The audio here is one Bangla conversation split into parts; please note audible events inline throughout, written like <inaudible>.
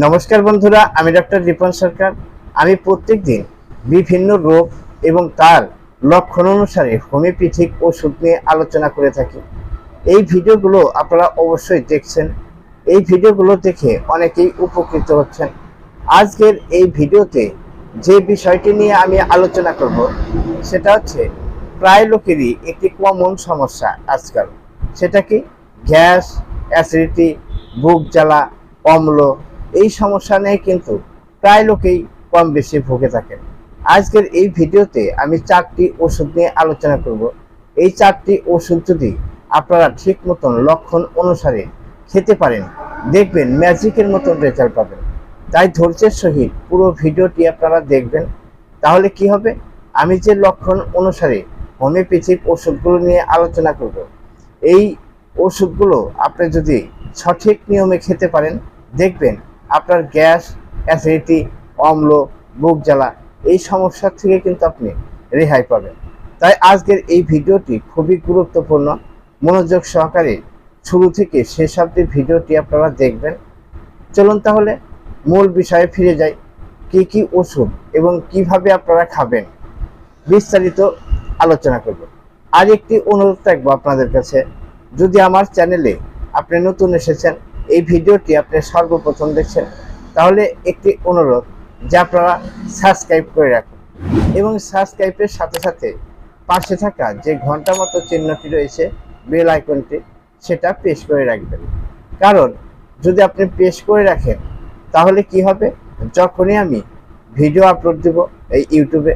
নমস্কার বন্ধুরা, আমি ডক্টর রিপন সরকার। আমি প্রত্যেক দিন বিভিন্ন রোগ এবং তার লক্ষণ অনুসারে হোমিওপ্যাথিক ওষুধ নিয়ে আলোচনা করে থাকি। এই ভিডিওগুলো আপনারা অবশ্যই দেখছেন। এই ভিডিওগুলো দেখে অনেকেই উপকৃত হচ্ছেন। আজকের এই ভিডিওতে যে বিষয়টি নিয়ে আমি আলোচনা করব, সেটা হচ্ছে প্রায় লোকেরই একটি কমন সমস্যা আজকাল। সেটা কি? গ্যাস অ্যাসিডিটি বুক জ্বালা, অম্ল এই সমস্যা নিয়ে কিন্তু প্রায় লোকেই কম বেশি ভুগে থাকেন। আজকের এই ভিডিওতে আমি চারটি ওষুধ নিয়ে আলোচনা করব। এই চারটি ওষুধ যদি আপনারা ঠিক মতন লক্ষণ অনুসারে খেতে পারেন, দেখবেন ম্যাজিকের মতন রেজাল্ট পাবেন। তাই ধৈর্যের সহিত পুরো ভিডিওটি আপনারা দেখবেন, তাহলে কি হবে? আমি যে লক্ষণ অনুসারে হোমিওপ্যাথিক ওষুধগুলো নিয়ে আলোচনা করব, এই ওষুধগুলো আপনি যদি সঠিক নিয়মে খেতে পারেন, দেখবেন আপনার গ্যাস, অ্যাসিডিটি, অম্ল, বুক জ্বালা, এই সমস্যার থেকে কিন্তু আপনি রেহাই পাবেন। তাই আজকের এই ভিডিওটি খুবই গুরুত্বপূর্ণ। মনোযোগ সহকারে শুরু থেকে শেষ অব্দি ভিডিওটি আপনারা দেখবেন। চলুন তাহলে মূল বিষয়ে ফিরে যাই। কি কি ওষুধ এবং কীভাবে আপনারা খাবেন? বিস্তারিত আলোচনা করব। আর একটি অনুরোধ থাকব আপনাদের কাছে। যদি আমার চ্যানেলে আপনি নতুন এসেছেন এই ভিডিওটি আপনি সর্বপ্রথম দেখছেন, তাহলে একটি অনুরোধ, যে আপনারা সাবস্ক্রাইব করে রাখুন এবং সাবস্ক্রাইবের সাথে সাথে পাশে থাকা যে ঘণ্টা মতো চিহ্নটি রয়েছে, বেল আইকনটি, সেটা পেশ করে রাখবেন। কারণ, যদি আপনি পেশ করে রাখেন, তাহলে কি হবে? যখনই আমি ভিডিও আপলোড দেব এই ইউটিউবে,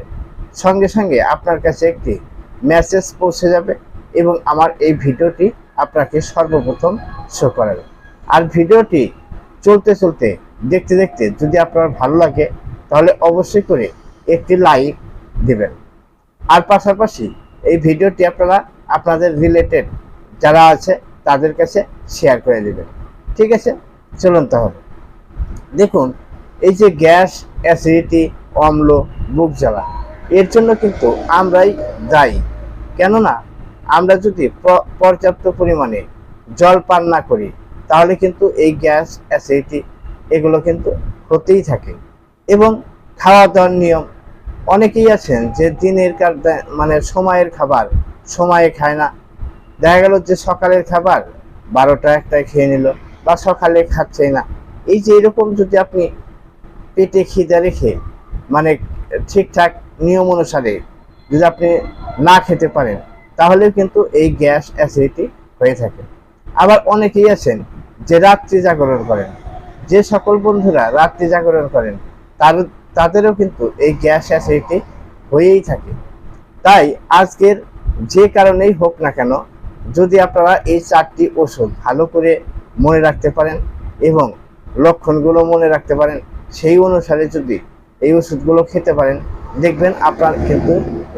সঙ্গে সঙ্গে আপনার কাছে একটি মেসেজ পৌঁছে যাবে এবং আমার এই ভিডিওটি আপনাকে সর্বপ্রথম শো করাবে। আর ভিডিওটি চলতে চলতে দেখতে দেখতে যদি আপনার ভালো লাগে, তাহলে অবশ্যই করে একটি লাইক দেবেন। আর পাশাপাশি এই ভিডিওটি আপনারা আপনাদের রিলেটেড যারা আছে, তাদের কাছে শেয়ার করে দেবেন। ঠিক আছে? চলুন তাহলে। দেখুন, এই যে গ্যাস অ্যাসিডিটি অম্ল, বুক জ্বালা, এর জন্য কিন্তু আমরাই দায়ী। কেননা, আমরা যদি পর্যাপ্ত পরিমাণে জল পান না করি তাহলে কিন্তু এই গ্যাস, অ্যাসিডিটি এগুলো কিন্তু হতেই থাকে। এবং খাওয়া দাওয়ার নিয়ম অনেকেই আছেন যে দিনের মানে সময়ের খাবার সময়ে খায় না। দেখা গেল যে সকালের খাবার বারোটা একটায় খেয়ে নিল বা সকালে খাচ্ছেই না। এই যে এরকম যদি আপনি পেটে খিদে রেখে মানে ঠিকঠাক নিয়ম অনুসারে যদি আপনি না খেতে পারেন তাহলে কিন্তু এই গ্যাস, অ্যাসিডিটি হয়ে থাকে। আবার অনেকেই আছেন যে রাত্রি জাগরণ করেন, যে সকল বন্ধুরা রাত্রি জাগরণ করেন, তার, তাদেরও কিন্তু এই গ্যাস অ্যাসিডিটি হয়েই থাকে। তাই আজকের যে কারণেই হোক না কেন, যদি আপনারা এই চারটি ওষুধ ভালো করে মনে রাখতে পারেন এবং লক্ষণগুলো মনে রাখতে পারেন, সেই অনুসারে যদি এই ওষুধগুলো খেতে পারেন, দেখবেন আপনার কিন্তু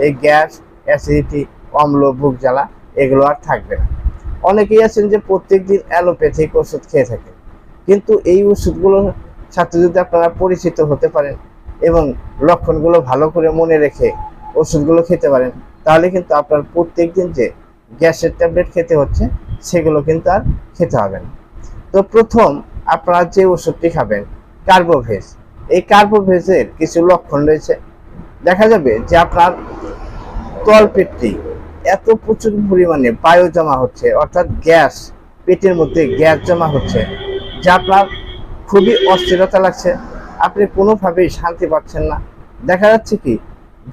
এই গ্যাস অ্যাসিডিটি, অম্ল, বুক জ্বালা, এগুলো আর থাকবে না। অনেকেই আছেন যে প্রত্যেক দিন অ্যালোপ্যাথিক ওষুধ খেয়ে থাকেন। কিন্তু এই ওষুধগুলোর সাথে যদি আপনারা পরিচিত হতে পারেন এবং লক্ষণগুলো ভালো করে মনে রেখে ওষুধগুলো খেতে পারেন, তাহলে কিন্তু আপনার প্রত্যেক দিন যে গ্যাসের ট্যাবলেট খেতে হচ্ছে, সেগুলো কিন্তু আর খেতে হবে না। তো প্রথম আপনারা যে ওষুধটি খাবেন, কার্বোভেজ। এই কার্বোভেজের কিছু লক্ষণ রয়েছে। দেখা যাবে যে আপনার তলপেটটি এত প্রচুর পরিমাণে বায়ু জমা হচ্ছে, অর্থাৎ গ্যাস, পেটের মধ্যে গ্যাস জমা হচ্ছে, যা আপনার খুবই অস্থিরতা লাগছে। আপনি কোনোভাবেই শান্তি পাচ্ছেন না। দেখা যাচ্ছে কি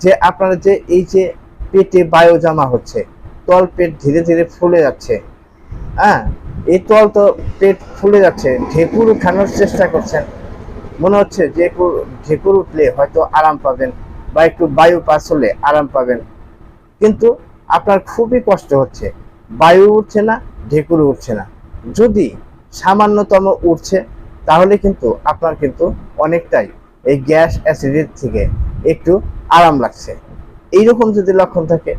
যে আপনার যে এই যে পেটে বায়ু জমা হচ্ছে, তল পেট ধীরে ধীরে ফুলে যাচ্ছে। হ্যাঁ এই তল তো পেট ফুলে যাচ্ছে, ঢেকুর উঠানোর চেষ্টা করছেন। মনে হচ্ছে যে একটু ঢেকুর উঠলে হয়তো আরাম পাবেন, বা একটু বায়ু পাস হলে আরাম পাবেন। কিন্তু আপনার খুবই কষ্ট হচ্ছে। বায়ু উঠছে না, ঢেকুর উঠছে না। যদি সামান্যতম উঠছে, তাহলে কিন্তু আপনার কিন্তু অনেকটাই এই গ্যাস অ্যাসিডের থেকে একটু আরাম লাগছে। এইরকম যদি লক্ষণ থাকে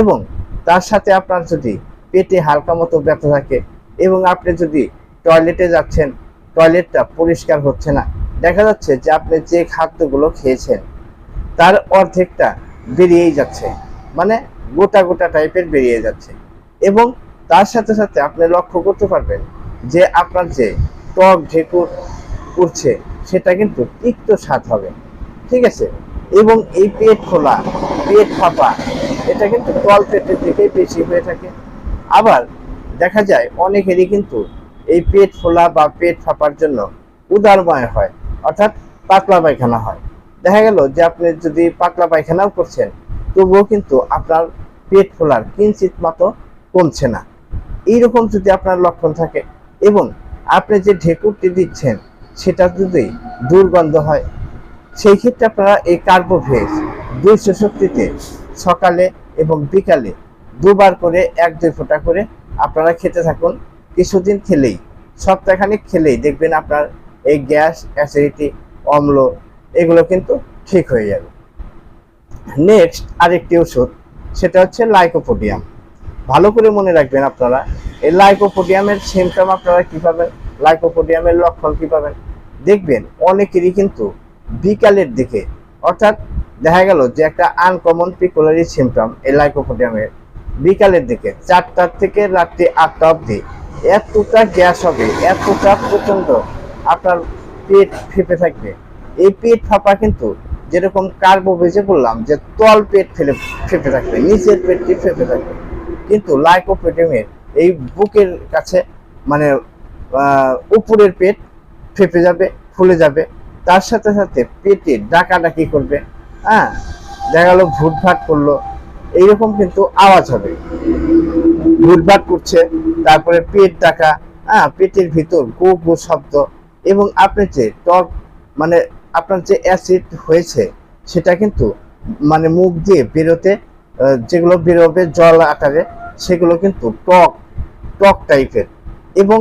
এবং তার সাথে আপনার যদি পেটে হালকা মতো ব্যথা থাকে এবং আপনি যদি টয়লেটে যাচ্ছেন, টয়লেটটা পরিষ্কার হচ্ছে না, দেখা যাচ্ছে যে আপনি যে খাদ্যগুলো খেয়েছেন, তার অর্ধেকটা বেরিয়েই যাচ্ছে। মানে গোটা গোটা টাইপের বেরিয়ে যাচ্ছে। এবং তার সাথে সাথে আপনি লক্ষ্য করতে পারবেন যে আপনার যে টক ঢেকুর উঠছে, সেটা কিন্তু তিক্ত স্বাদ হবে। ঠিক আছে? এবং এই পেট খোলা, পেট ফাঁপা, এটা কিন্তু তল পেটের দিকেই বেশি হয়ে থাকে। আবার দেখা যায় অনেকেরই কিন্তু এই পেট ফোলা বা পেট ফাঁপার জন্য উদারময় হয়, অর্থাৎ পাতলা পায়খানা হয়। দেখা গেল যে আপনি যদি পাতলা পায়খানাও করছেন তবুও কিন্তু আপনার পেট ফোলার কিঞ্চিত মতো কমছে না। এইরকম যদি আপনার লক্ষণ থাকে এবং আপনি যে ঢেকুরটি দিচ্ছেন, সেটা যদি দুর্গন্ধ হয়, সেই ক্ষেত্রে আপনারা এই কার্বোভেজ দুইশো শক্তিতে সকালে এবং বিকালে দুবার করে এক দুই ফোঁটা করে আপনারা খেতে থাকুন। কিছুদিন খেলেই, সপ্তাহখানিক খেলেই দেখবেন আপনার এই গ্যাস, অ্যাসিডিটি, অম্ল, এগুলো কিন্তু ঠিক হয়ে যাবে। নেক্সট আরেকটি ওষুধ, সেটা হচ্ছে লাইকোপোডিয়াম ভালো করে মনে রাখবেন আপনারা, এই লাইকোপোডিয়ামের সিমটম আপনারা কি পাবেন লাইকোপোডিয়ামের লক্ষণ কি পাবেন দেখবেন অনেকেরই কিন্তু বিকালের দিকে, অর্থাৎ দেখা গেল যে একটা আনকমন পিকুলারি সিমটম এই লাইকোপোডিয়ামের বিকালের দিকে, চারটার থেকে রাত্রি আটটা অবধি। এতটা গ্যাস হবে, এতটা প্রচণ্ড আপনার পেট ফেপে থাকবে। এই পেট ফাঁপা কিন্তু যেরকম কার্বো বেজে বললাম যে তল পেট ফেলে, ফেপে থাকবে, নিচের পেটটি ফেপে থাকবে। কিন্তু লাইকোপোডিয়ামের এই বুকের কাছে মানে উপরের পেট ফেপে যাবে, ফুলে যাবে। তার সাথে সাথে পেটে ডাকাডাকি করবে হ্যাঁ? দেখা গেল ভুটভাট করল। এইরকম কিন্তু আওয়াজ হবে। ভুটভাট করছে, তারপরে পেট ডাকা হ্যাঁ? পেটের ভিতর গো গো শব্দ এবং আপনি যে টক মানে আপনার যে অ্যাসিড হয়েছে, সেটা কিন্তু মানে মুখ দিয়ে বেরোতে যেগুলো বেরোবে জল আকারে, সেগুলো কিন্তু টক টক টাইপের। এবং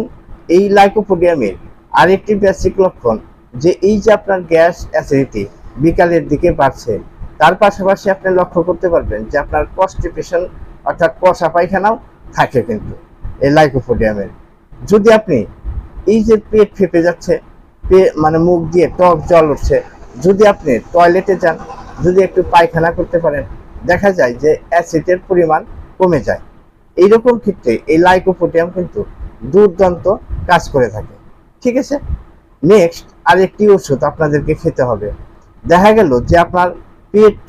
এই লাইকোপোডিয়ামের আরেকটি বেসিক লক্ষণ, যে এই যে আপনার গ্যাস অ্যাসিডিটি বিকালের দিকে বাড়ছে, তার পাশাপাশি আপনি লক্ষ্য করতে পারবেন যে আপনার কনস্টিপেশন অর্থাৎ কষা পায়খানাও থাকে কিন্তু এই লাইকোপোডিয়ামের যদি আপনি এই যে পেট ফেপে যাচ্ছে মানে মুখ দিয়ে টক জল উঠছে। যদি আপনি টয়লেটে যান, যদি একটু পায়খানা করতে পারেন, দেখা যায় যে অ্যাসিডের পরিমাণ কমে যায়। এইরকম ক্ষেত্রে এই লাইকোপোডিয়াম কিন্তু দুর্দান্ত কাজ করে থাকে। ঠিক আছে? নেক্সট আরেকটি ওষুধ আপনাদেরকে খেতে হবে। দেখা গেল যে আপনার পেট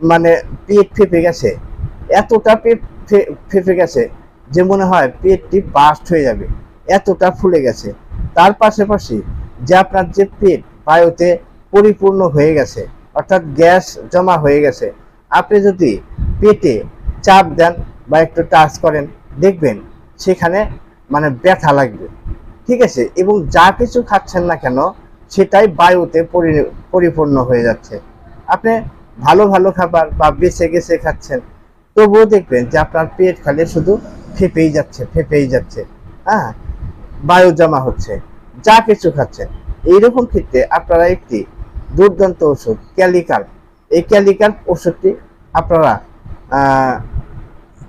মানে পেট ফেপে গেছে। এতটা পেট ফেপে গেছে যে মনে হয় পেটটি বাস্ট হয়ে যাবে। এতটা ফুলে গেছে। তার পাশাপাশি যে আপনার যে পেট বায়ুতে পরিপূর্ণ হয়ে গেছে, অর্থাৎ গ্যাস জমা হয়ে গেছে। আপনি যদি পেটে চাপ দেন বা একটু টাচ করেন, দেখবেন সেখানে মানে ব্যথা লাগবে। ঠিক আছে? এবং যা কিছু খাচ্ছেন না কেন, সেটাই বায়ুতে পরিপূর্ণ হয়ে যাচ্ছে। আপনি ভালো ভালো খাবার বা বেছে গেছে খাচ্ছেন, তবুও দেখবেন যে আপনার পেট খালি শুধু ফেপেই যাচ্ছে ফেপেই যাচ্ছে। হ্যাঁ? বায়ু জমা হচ্ছে। যা কিছু খাচ্ছেন। এইরকম ক্ষেত্রে আপনারা একটি দুর্দান্ত ওষুধ ক্যালিকার এই ক্যালিকার ওষুধটি আপনারা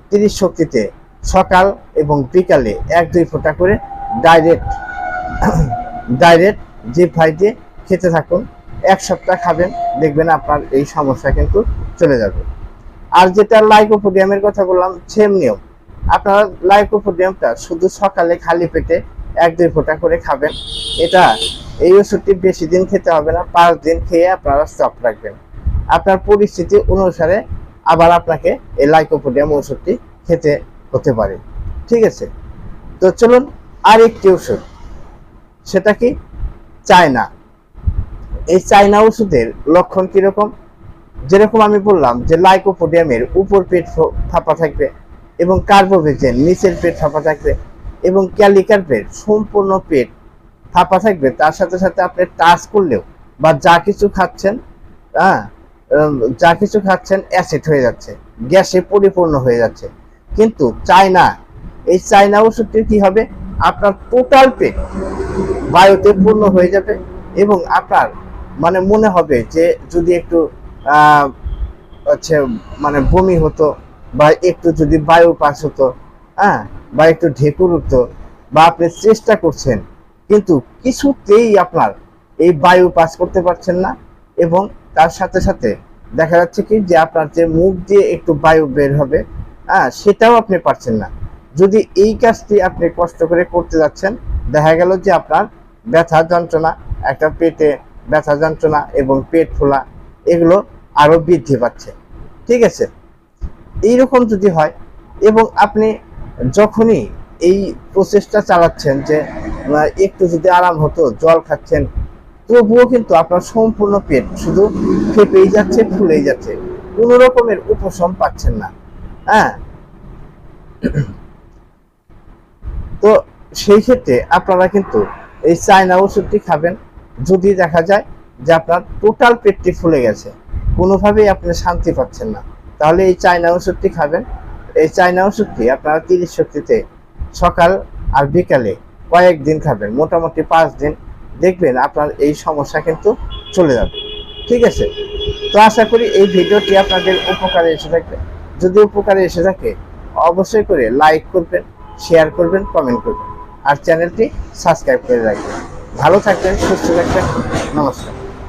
তিরিশ শক্তিতে সকাল এবং বিকালে এক দুই ফোঁটা করে ডাইরেক্ট ডাইরেক্ট ফ্রাই দিয়ে খেতে থাকুন। এক সপ্তাহ খাবেন, দেখবেন আপনার এই সমস্যা কিন্তু চলে যাবে। আর যেটা লাইকোপোডিয়ামের কথা বললাম সেম নিয়ম। আপনারা লাইকোপোডিয়ামটা শুধু সকালে খালি পেটে এক দুই ফোঁটা করে খাবেন। এটা এই ওষুধটি বেশি দিন খেতে হবে না, পাঁচ দিন খেয়ে আপনারা স্টপ রাখবেন। আপনার পরিস্থিতি অনুসারে আবার আপনাকে এই লাইকোপোডিয়াম ওষুধটি খেতে হতে পারে। ঠিক আছে? তো চলুন আর একটি ওষুধ। সেটা কি? চায়না। এই চায়না ওষুধের লক্ষণ কীরকম? যেরকম আমি বললাম যে লাইকোপোডিয়ামের উপর পেট ফাঁপা থাকবে এবং কার্বোভেজের নিচের পেট ফাঁপা থাকবে। এবং ক্যালিকার্পের সম্পূর্ণ পেট ফাঁপা থাকবে। তার সাথে সাথে আপনি টাচ করলেও বা যা কিছু খাচ্ছেন হ্যাঁ যা কিছু খাচ্ছেন অ্যাসিড হয়ে যাচ্ছে, গ্যাসে পরিপূর্ণ হয়ে যাচ্ছে। কিন্তু চায়না, এই চায়না ওষুধটির কি হবে? আপনার টোটাল পেট বায়ুতে পূর্ণ হয়ে যাবে এবং আপনার মানে মনে হবে যে যদি একটু হচ্ছে মানে বমি হতো বা একটু যদি বায়ু পাস হতো হ্যাঁ বা একটু ঢেকুর উঠতো, বা আপনি চেষ্টা করছেন, কিন্তু কিছুতেই আপনার এই বায়ু পাস করতে পারছেন না এবং তার সাথে সাথে দেখা যাচ্ছে কি যে আপনার যে মুখ দিয়ে একটু বায়ু বের হবে হ্যাঁ সেটাও আপনি পারছেন না। যদি এই কাজটি আপনি কষ্ট করে করতে যাচ্ছেন, দেখা গেল যে আপনার ব্যথা যন্ত্রণা, একটা পেটে ব্যথা যন্ত্রণা এবং পেট ফোলা, এগুলো আরও বৃদ্ধি পাচ্ছে। ঠিক আছে? এইরকম যদি হয় এবং আপনি যখনই এই প্রচেষ্টা চালাচ্ছেন যে একটু যদি আরাম হতো, জল খাচ্ছেন, তবুও কিন্তু আপনার সম্পূর্ণ পেট শুধু ফেপেই যাচ্ছে, ফুলেই যাচ্ছে। কোনো রকমের উপশম পাচ্ছেন না। হ্যাঁ? <clears throat> তো সেই ক্ষেত্রে আপনারা কিন্তু এই চায়না ওষুধটি খাবেন। যদি দেখা যায় যে আপনার টোটাল পেটটি ফুলে গেছে, কোনোভাবেই আপনি শান্তি পাচ্ছেন না, তাহলে এই চায়না ওষুধটি খাবেন। এই চায়না ওষুধটি আপনারা তিরিশ শক্তিতে সকাল আর বিকালে কয়েকদিন খাবেন, মোটামুটি পাঁচ দিন। দেখবেন আপনার এই সমস্যা কিন্তু চলে যাবে। ঠিক আছে? তো আশা করি এই ভিডিওটি আপনাদের উপকারে এসে থাকবে। যদি উপকারে এসে থাকে, অবশ্যই করে লাইক করবেন শেয়ার করবেন কমেন্ট করবেন। আর চ্যানেলটি সাবস্ক্রাইব করে রাখবেন। ভালো থাকবেন, সুস্থ থাকবেন। নমস্কার।